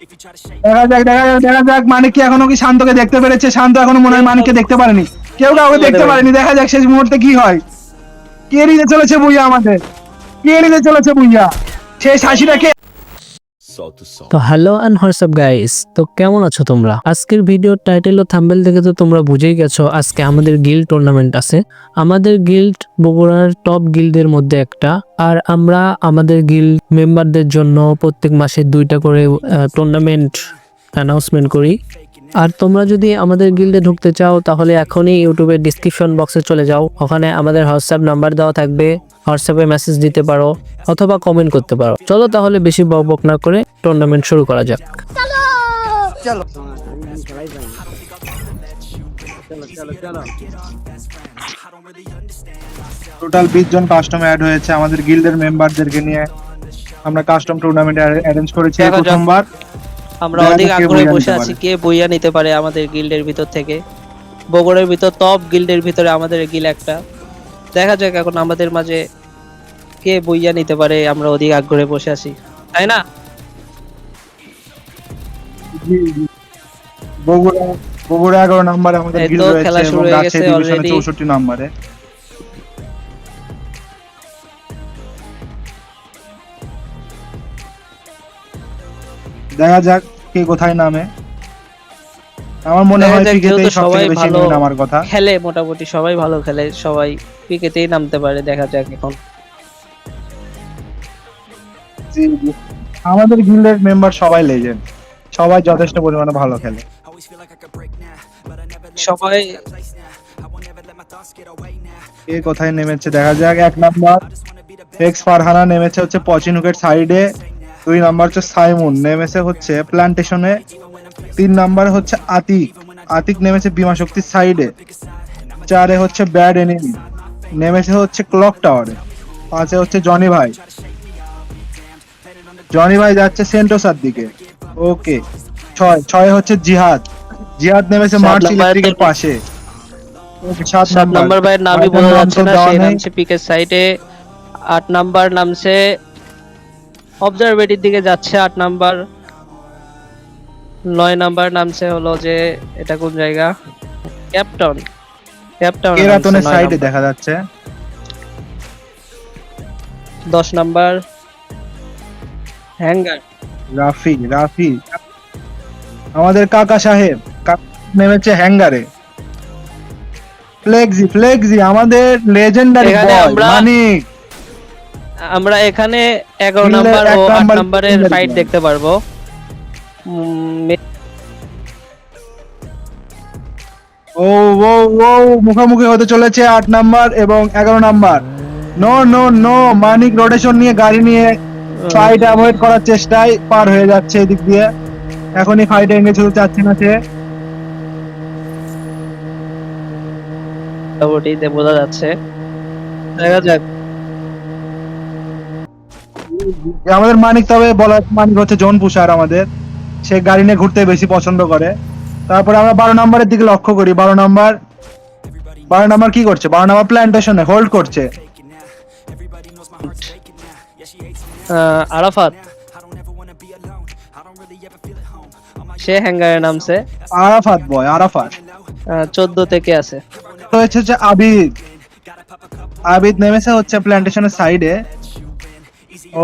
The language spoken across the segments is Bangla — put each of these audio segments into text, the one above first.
দেখা যাক দেখা যাক দেখা যাক মানিক কি এখনও কি শান্তকে দেখতে পেরেছে? শান্ত এখনও মনে হয় মানিককে দেখতে পারেনি। কেউ কাউকে দেখতে পারেনি। দেখা যাক শেষ মুহূর্তে কি হয়। কে নিতে চলেছে বুইয়া আমাদের? কে নিতে চলেছে বুইয়া? শেষ হাসিটা কে তো হ্যালো অ্যান্ড হোয়াটসঅ্যাপ গাইস তো কেমন আছো তোমরা? আজকের ভিডিওর টাইটেল ও থাম্বেল দেখে তো তোমরা বুঝেই গেছো, আজকে আমাদের গিল্ড টুর্নামেন্ট আছে। আমাদের গিল্ড বগুড়ার টপ গিল্ডের মধ্যে একটা, আর আমরা আমাদের গিল্ড মেম্বারদের জন্য প্রত্যেক মাসে দুইটা করে টুর্নামেন্ট অ্যানাউন্সমেন্ট করি। আর তোমরা যদি আমাদের গিল্ডে ঢুকতে চাও তাহলে এখনই ইউটিউবের ডিসক্রিপশন বক্সে চলে যাও। ওখানে আমাদের হোয়াটসঅ্যাপ নাম্বার দেওয়া থাকবে। হোয়াটসঅ্যাপে মেসেজ দিতে পারো অথবা কমেন্ট করতে পারো। চলো তাহলে বেশি বক বক না করে টুর্নামেন্ট শুরু করা যাক। টোটাল বিশ জন কাস্টম অ্যাড হয়েছে আমাদের গিল্ডের মেম্বারদেরকে নিয়ে। আমরা কাস্টম টুর্নামেন্ট অ্যারেঞ্জ করেছি প্রথমবার। আমরা দেখা অধিক কে আগ্রহে বইয়া বসে নিতে আছি পারে। কে বইয়া নিতে পারে আমাদের গিল্ডের ভিতর থেকে। বগুড়ের ভিতর টপ গিল্ডের ভিতরে আমাদের গিল একটা। দেখা যাক এখন আমাদের মাঝে কে বইয়া নিতে পারে আমরা অধিক আগ্রহে বসে আছি। তাই না? বগুড়া বগুড়া এগারো নাম্বারে আমাদের গিল্ড রয়েছে খেলা শুরু এবং হয়ে রাজশাহী গেছে ডিভিশনে চৌষট্টি নাম্বারে। দেখা যাক কে কোথায় নামে। আমার মনে হয় ক্রিকেটেই সবাই ভালো নামার কথা। খেলে মোটামুটি সবাই ভালো খেলে সবাই ক্রিকেটেই নামতে পারে দেখা যাক এখন। আমাদের গিল্ডের মেম্বার সবাই লেজেন্ড সবাই যথেষ্ট পরিমাণে ভালো খেলে। সবাই কে কোথায় নেমেছে দেখা যাক এক নাম্বার এক্স ফারহানা নেমেছে হচ্ছে পচিনুকের সাইডে দুই নাম্বার হচ্ছে সাইমুন নেমেছে হচ্ছে প্ল্যান্টেশনে তিন নাম্বার হচ্ছে আতিক আতিক নেমেছে বিমা শক্তির সাইডে। চারে হচ্ছে ব্যাড এনিমি নেমেছে হচ্ছে ক্লক টাওয়ারে। পাঁচে হচ্ছে জনি ভাই। জনি ভাই যাচ্ছে সেন্টোসার দিকে। ওকে ছয় ছয় হচ্ছে জিহাদ। জিহাদ নেমেছে মার্চ ইলেকট্রিকের পাশে। সাত নাম্বার। ভাইয়ের নামই বোঝা যাচ্ছে না দেওয়া সে নামছে পিকের সাইডে। আট নাম্বার নামছে অবজারভেটির দিকে যাচ্ছে আট নাম্বার। নয় নাম্বার নামছে হলো যে এটা কোন জায়গা? ক্যাপটাউন ক্যাপটাউন কেরাতনের সাইডে দেখা যাচ্ছে। দশ নাম্বার। হ্যাঙ্গার রাফি রাফি। আমাদের কাকা সাহেব নেমেছে হ্যাঙ্গারে ফ্লেক্সি ফ্লেক্সি আমাদের লেজেন্ডারি বয় মানিক। আমরা এখানে এগারো Middle এর নাম্বার ও আট নাম্বার নাম্বারের ফাইট দেখতে পারব। ও ও ও মুখোমুখি হতে চলেছে আট নাম্বার এবং এগারো number. No no no Manik rotation নিয়ে গাড়ি নিয়ে ফাইট অ্যাভয়েড করার চেষ্টায় পার হয়ে যাচ্ছে এদিক দিয়ে। এখনই ফাইট এঙ্গেজ হতে চাচ্ছে না সে। মোটামুটিতে বোঝা যাচ্ছে। দেখা যাক। আমাদের মানিক তবে বলার মানিক হচ্ছে জোন পুষার আমাদের। সে গাড়ি নিয়ে ঘুরতে বেশি পছন্দ করে। তারপরে আমরা বারো নম্বরের দিকে লক্ষ্য করি বারো নাম্বার। বারো নাম্বার কি করছে? বারো নাম্বার প্ল্যান্টেশনে হোল্ড করছে। আরাফাত। সে হ্যাঙ্গারে নামছে। আরাফাত বয় আরাফাত। চোদ্দ থেকে আছে। রয়েছে হচ্ছে আবিদ। আবিদ নেমেছে হচ্ছে প্ল্যান্টেশনের সাইডে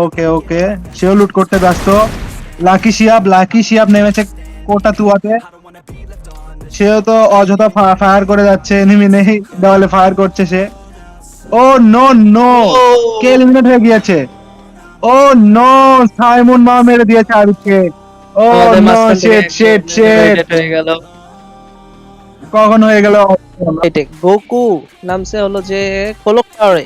ওকে ওকে সেও লুট করতে ব্যস্ত। লাকি শিয়াব লাকি শিয়াব নেমেছে কোটা তুয়াতে সেও তো অযথা ফায়ার করে যাচ্ছে এনিমি নেই দেওয়ালে ফায়ার করছে সে। ও নো নো কে এলিমিনেট হয়ে গিয়েছে? ও নো সাইমন মা মেরে দিয়েছে আবিদকে ও নো শেট শেট শেট হয়ে গেল। কখন হয়ে গেল? এটে গোকু নামছে হলো যে কোলক টাওয়ারে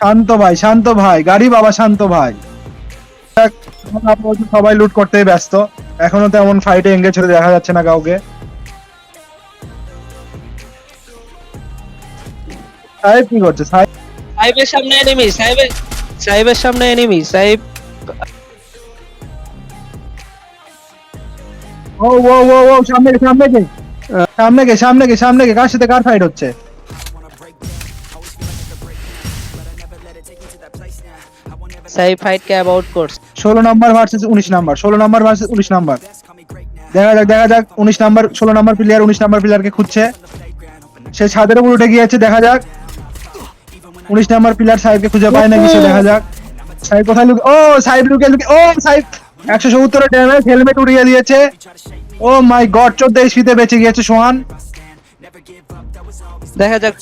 শান্ত ভাই শান্ত ভাই গাড়ি বাবা শান্ত ভাই। সবাই লুট করতে ব্যস্ত। এখনও তেমন ফাইটে এঙ্গেজ হতে দেখা যাচ্ছে না কাউকে। সাহেব কি করছে? সাহেবের সামনে এনিমি সাহেবের সাহেবের সামনে এনিমি সাহেব। ও ও ও ও সামনে কে সামনে কে সামনে কে সামনে কে সামনে কে কার সাথে কার ফাইট হচ্ছে? সাহেব ফাইট কে অ্যাবাউট করছে? ষোলো নাম্বার ভার্সেস উনিশ নাম্বার ষোলো নাম্বার ভার্সেস উনিশ নাম্বার দেখা যাক দেখা যাক উনিশ নাম্বার ষোলো নাম্বার প্লেয়ার উনিশ নাম্বার প্লেয়ারকে খুঁজছে। সে ছাদের উপর উঠে গিয়েছে দেখা যাক। উনিশ নাম্বার প্লেয়ার সাহেবকে খুঁজে পায় নাকি সে দেখা যাক। সাহেব কোথায় লুকে ও সাহেব লুকে লুকে ও সাহেব একশো সত্তর ড্যামেজ হেলমেট উড়িয়ে দিয়েছে। ও মাই গড চোদ্দ ইস্পিতে বেঁচে গিয়েছে সোহান। দেখা যাক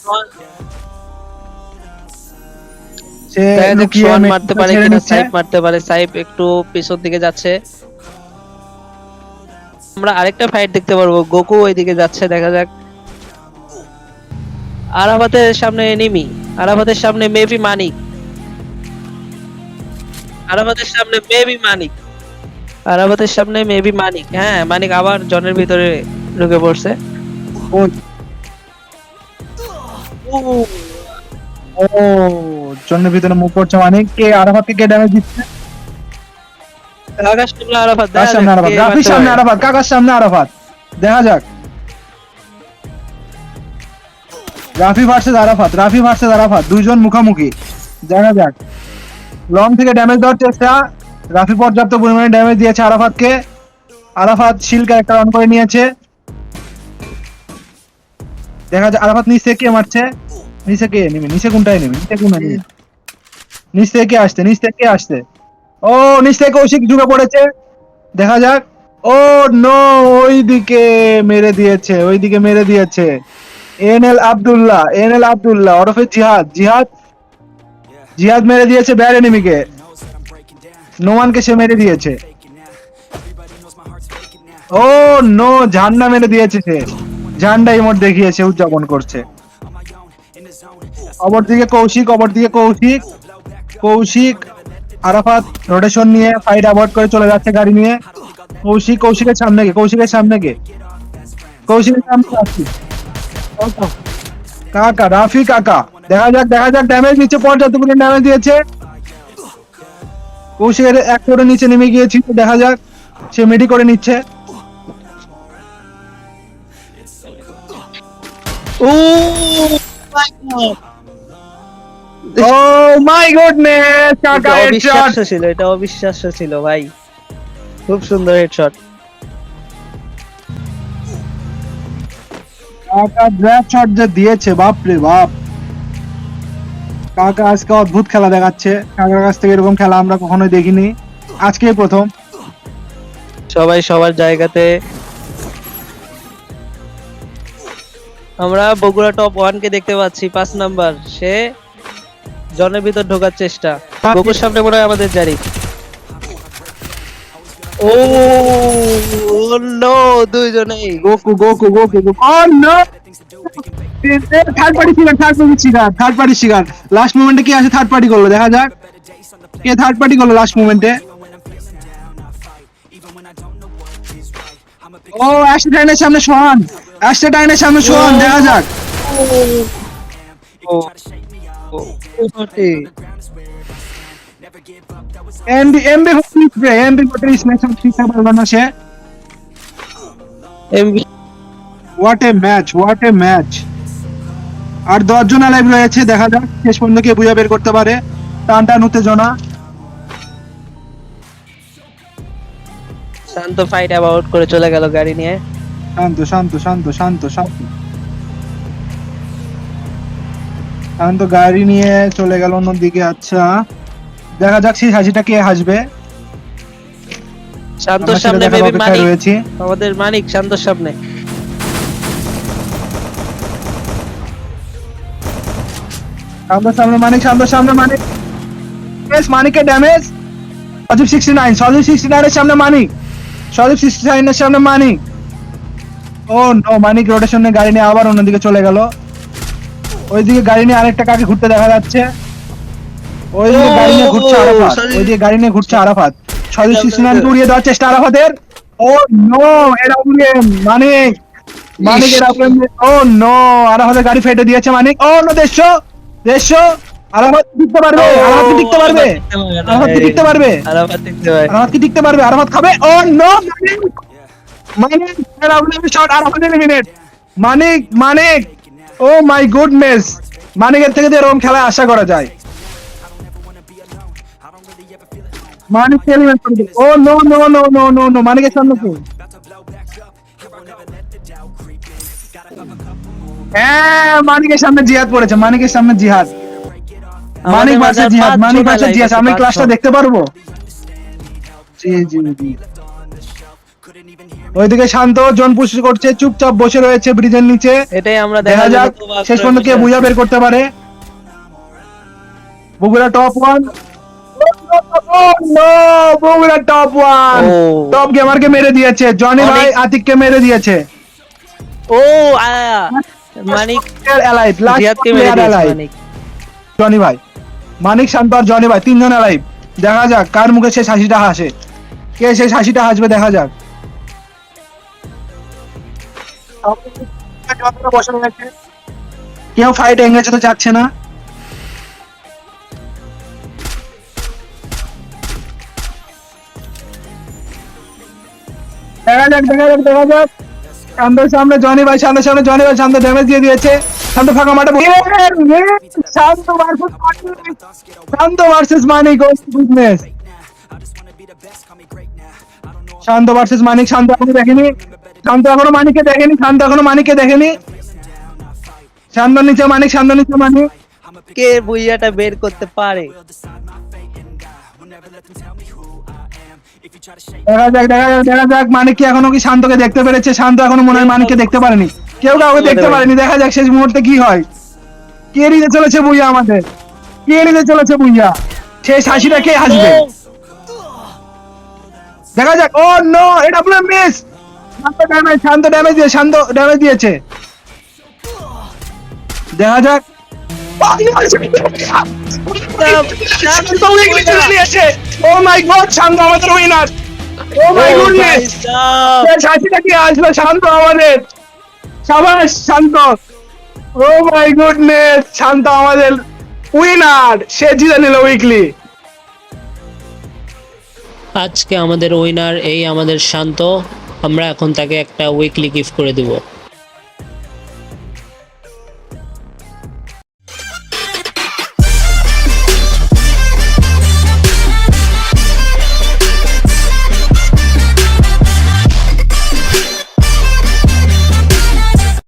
মেঘটা মারতে পারে কিনা। সাইপ মারতে পারে। সাইপ একটু পিছন দিকে যাচ্ছে। আমরা আরেকটা ফাইট দেখতে পারব। গোকু ওইদিকে যাচ্ছে দেখা যাক। আরাফাতের সামনে এনিমি আরাফাতের সামনে মেবি মানিক আরাফাতের সামনে মেবি মানিক আরাফাতের সামনে মেবি মানিক হ্যাঁ মানিক আবার জনের ভিতরে ঢুকে পড়ছে। ও। ও জন্মের ভিতরে মুখ পড়ছে মানে কে আরাফাতকে কে ড্যামেজ দিচ্ছে? সামনে আরাফাত দেখা সামনে যাক আরাফাত? রাফির সামনে আরাফাত কাকার সামনে আরাফাত। দেখা যাক। রাফি ভার্সেস আরাফাত রাফি ভার্সেস আরাফাত দুইজন মুখামুখি। দেখা যাক। লং থেকে ড্যামেজ দেওয়ার চেষ্টা। রাফি পর্যাপ্ত পরিমাণে ড্যামেজ দিয়েছে আরাফাতকে। আরাফাত শিল ক্যারেক্টার অন করে নিয়েছে। দেখা যাক আরাফাত নিচ থেকে কে মারছে। নিচে কে নেমে নিচে কোনটাই নেমে? নিচে কোনটা নিচ। থেকে কে নিচ থেকে কে ও নিচ থেকে কৌশিক ঢুকে পড়েছে। দেখা যাক। ও নো ওইদিকে মেরে দিয়েছে ওইদিকে মেরে দিয়েছে। এনএল আব্দুল্লাহ এনএল আব্দুল্লাহ ওরফে জিহাদ জিহাদ। জিহাদ মেরে দিয়েছে ব্যার এনিমিকে। নোমানকে সে মেরে দিয়েছে। ও নো ঝান্ডা মেরে দিয়েছে সে। ঝান্ডা ইমোট দেখিয়েছে উদযাপন করছে। অপরদিকে কৌশিক অপরদিকে কৌশিক। কৌশিক, আরাফাত রোটেশন নিয়ে ফাইট অ্যাভয়েড করে চলে যাচ্ছে গাড়ি নিয়ে। কৌশিক, কৌশিকের সামনে গে কৌশিকের সামনে গে কৌশিকের সামনে আসছি। কাকা, রাফি কাকা, দেখা যাক দেখা যাক ড্যামেজ নিচ্ছে পর্যাপ্ত পরিমাণ ড্যামেজ দিয়েছে। কৌশিকের এক করে নিচে নেমে গিয়েছিল, দেখা যাক, সে মেডি করে নিচ্ছে। ও, my God! Oh my goodness কাকা হেডশট ছিল এটা অবিশ্বাস্য ছিল ভাই। খুব সুন্দর হেডশট কাকা ড্র্যাপ শট যে দিয়েছে বাপ রে বাপ। কাকা আজকে অদ্ভুত খেলা দেখাচ্ছে। কাকার কাছ থেকে এরকম খেলা আমরা কখনোই দেখিনি। আজকেই প্রথম। সবাই সবার জায়গাতে। আমরা বগুড়া টপ ওয়ান কে দেখতে পাচ্ছি পাঁচ নাম্বার। সে জনের ভিতর ঢোকার চেষ্টা। বগুর সামনে মনে হয় আমাদের জারি। ও নো দুইজনেই। Goku Goku Goku Goku. Oh no. Third party শিকার থার্ড পার্টি শিকার থার্ড পার্টি শিকার লাস্ট মোমেন্টে কি আছে থার্ড পার্টি করল? দেখা যাক। কে থার্ড পার্টি করল লাস্ট মোমেন্টে ও অ্যাশটে টাইনের সামনে সোহান। অ্যাশটে টাইনের সামনে সোহান দেখা যাক। ও। ও, ওটি। M B M B forty spray M B forty স্মেশন শিখতে পারল না সে MV what a match what a match আর দশজন লাইভ রয়েছে দেখা যাক শেষ পর্যন্ত কে বুঝে বের করতে পারে। টান টান উত্তেজনা শান্ত ফাইট অ্যাবাউট করে চলে গেল গাড়ি নিয়ে। শান্ত শান্ত শান্ত শান্ত শান্ত। শান্ত গাড়ি নিয়ে চলে গেল অন্যদিকে আচ্ছা। দেখা যাক সেই হাসিটা কে হাসবে। শান্তর সামনে অপেক্ষায় মানিক। রয়েছি আমাদের মানিক শান্তর সামনে। শান্তর সামনে মানিক শান্তর সামনে মানিক। বেশ মানিকের damage Sajib sixty nine Sajib sixty নাইনের সামনে মানিক। সজীব সিক্সটি নাইনের সামনে মানিক। ও নো মানিক রোটেশনে গাড়ি নিয়ে আবার অন্যদিকে চলে গেল। ওইদিকে গাড়ি নিয়ে আরেকটা কাকে ঘুরতে দেখা যাচ্ছে? ওইদিকে গাড়ি নিয়ে ঘুরছে আরাফাত। ওইদিকে গাড়ি নিয়ে ঘুরছে আরাফাত। সিক্সটি নাইনকে উড়িয়ে দেওয়ার চেষ্টা আরাফাতের? ও নো এরা উড়িয়ে মানিক। মানিক এরা ও নো আরাফাতের গাড়ি ফেটে দিয়েছে মানিক। ও নো দেড়শো দেড়শো আরাফাত টিকতে পারবে? আরাফাত কি টিকতে পারবে? আরাফাত কি টিকতে পারবে? আরাফাত টিকতে পারবে। আরাফাত কি টিকতে পারবে? আরাফাত খাবে? ও no Manik. Manik shot Arafat eliminate Manik Manik. Oh my goodness মানিকের থেকে তো এরকম খেলা আশা করা যায়। Manik oh no no no no no no মানিকের সামনে কে হ্যাঁ মানিকের সামনে জিহাদ পড়েছে মানিকের সামনে জিহাদ। মানিক আমাদের জিহাদ মানিক ভার্সেস জিহাদ আমি ক্লাসটা দেখতে পারব? জি জি জি। ওইদিকে শান্ত জন পুশ করছে চুপচাপ বসে রয়েছে ব্রিজের নিচে। এটাই আমরা দেখা যাক শেষ পর্যন্ত কে বুঝা বের করতে পারে। Bogura top one Bogura top one ও। টপ গেমারকে মেরে দিয়েছে জনি ভাই আতিককে মেরে দিয়েছে। ও মানিক। অ্যালাইভ লাস্ট জনি ভাই। মানিক শান্ত আর জনি ভাই তিনজন অ্যালাইভ দেখা যাক কার মুখে শেষ হাসিটা হাসে। কে শেষ হাসিটা হাসবে দেখা যাক। কেউ ফাইট এঙ্গেজ হতে চাচ্ছে না। দেখা যাক দেখা যাক দেখা যাক। সামনে জনি ভাই শান্তর সামনে, জনি ভাই শান্ত ড্যামেজ দিয়ে দিয়েছে। শান্ত ফাঁকা মাঠে Shanto versus Manik. Goodness Shanto versus Manik, Shanto এখনও দেখেনি। শান্ত এখনও মানিককে দেখেনি শান্ত এখনও মানিককে দেখেনি। শান্ত নিচে মানিক শান্ত নিচে মানিক। কে বুইয়াটা বের করতে পারে? দেখা যাক দেখা যাক দেখা যাক মানিক কি এখনও কি শান্তকে দেখতে পেরেছে? শান্ত এখনও মনে হয় মানিককে দেখতে পারেনি। কেউ কাউকে দেখতে পারেনি দেখা যাক শেষ মুহূর্তে কি হয়। কে নিতে চলেছে বুইয়া আমাদের? কে নিতে চলেছে বুইয়া শেষ হাসিটা কে হাসবে? দেখা যাক। ও নো এটা পুরো miss Shanto damage Shanto damage দিয়ে শান্ত ড্যামেজ দিয়েছে। দেখা যাক। ও মাই গড শান্ত আমাদের উইনার ও মাই গুডনেস ভাই কি আসলো? শান্ত আমাদের। সাবাস শান্ত। ও মাই গুডনেস শান্ত আমাদের উইনার সে জিতে নিল উইকলি আজকে আমাদের উইনার এই আমাদের শান্ত। আমরা এখন তাকে একটা উইকলি গিফট করে দিব।